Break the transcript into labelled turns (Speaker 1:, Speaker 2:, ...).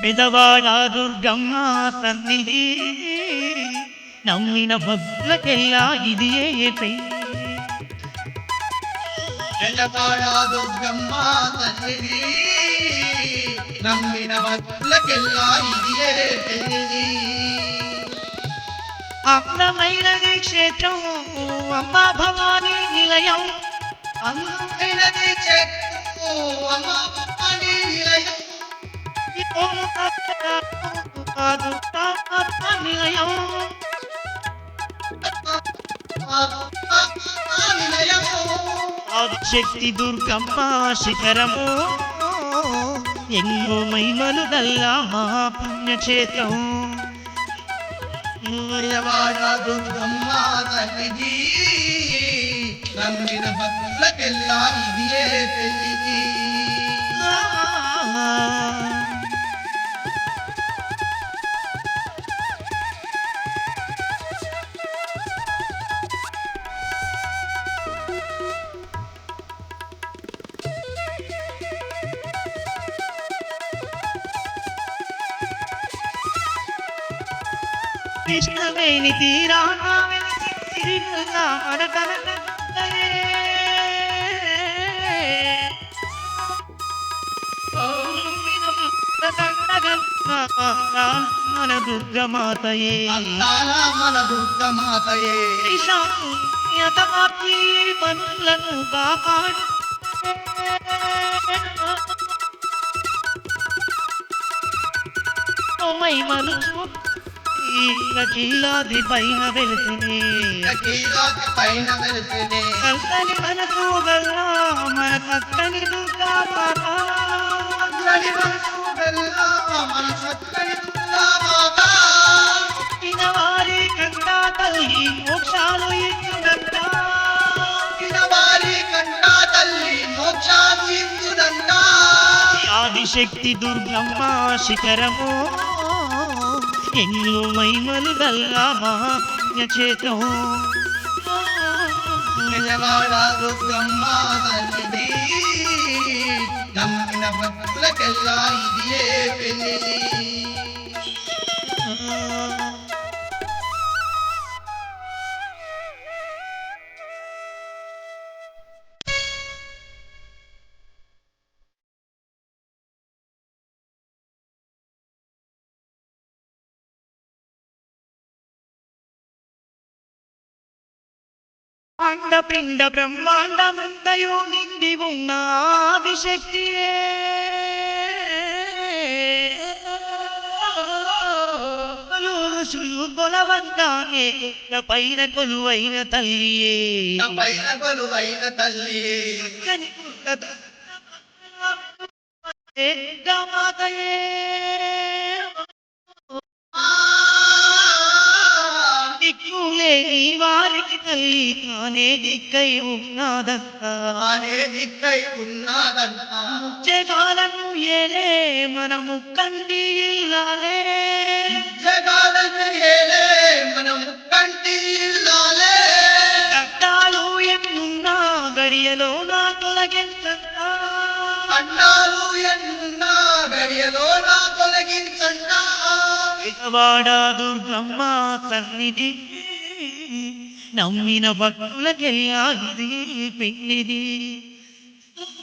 Speaker 1: വിധവായാ
Speaker 2: ദുർഗമ്മാ സന്നിധി നമ്മിന ഭക്തല്ല ഇതിയേ പെയ് വിധവായാ
Speaker 1: ദുർഗമ്മാ സന്നിധി നമ്മിന ഭക്തല്ല ഇതിയേ
Speaker 2: പെയ്തി അന്നമൈലകൈ ക്ഷേത്രവും അമ്മ ഭവാനി
Speaker 1: നിലയം. അന്നമൈലകൈ
Speaker 2: ക്ഷേത്രവും അമ്മ
Speaker 1: ఆదిశక్తి దుర్గమ్మ శిఖరము ఎన్నో మహిమలు గల్లా మా పుణ్యక్షేత్రం
Speaker 2: వాడ దుర్గమ్మ తల్లిది నమ్మిన భక్తులకెల్లా ఇదియే
Speaker 1: కృష్ణవేణి తీరాన వెలిసి తిరిగిన అడగనగలే. మన దుర్గమాతయే
Speaker 2: అందాల మన దుర్గమాతయే
Speaker 1: యతమాపి పనులను కాపాడు మై మనసు కీలాది పైన మనకు గల్లా మన దుర్గా
Speaker 2: గల్లా మన
Speaker 1: కంటా తల్లి మోక్షాలు ఇచ్చునంట
Speaker 2: తల్లి మోక్షాలు ఇచ్చునంట.
Speaker 1: ఆదిశక్తి దుర్గమ్మ శిఖరము ఎన్నో మైమలు గల్లా మహాపుణ్యక్షేత్రం
Speaker 2: నిజవాడ దుర్గమ్మ తల్లిది. నమ్మిన భక్తులకెల్లా ఇదియే పెళ్ళి
Speaker 1: అండపిండ బ్రహ్మాండమంతయు నిండి ఉన్న ఆదిశక్తియే బలవంతానే పైన కొలువైన తల్లియే
Speaker 2: పైన కొలువైన తల్లి
Speaker 1: కని పుట్టద మాతయే తల్లి తానే దిక్కై ఉన్నదంతా
Speaker 2: అనే దిక్కై ఉన్నాదంట
Speaker 1: జగాలను ఏలే మనము కండి ఇల్లాలే
Speaker 2: జగాలను ఏలే మనం కంటి ఇల్లాలే.
Speaker 1: కట్టాలు ఎన్నున్నా గడియలో నా తొలగించంతా
Speaker 2: అన్నాలు ఎన్నున్నా గడియలో నా తొలగించండా.
Speaker 1: విజవాడ దుర్గమ్మ సన్నిధి. నమ్మిన భక్తులకెల్లా ఇది పెళ్ళిది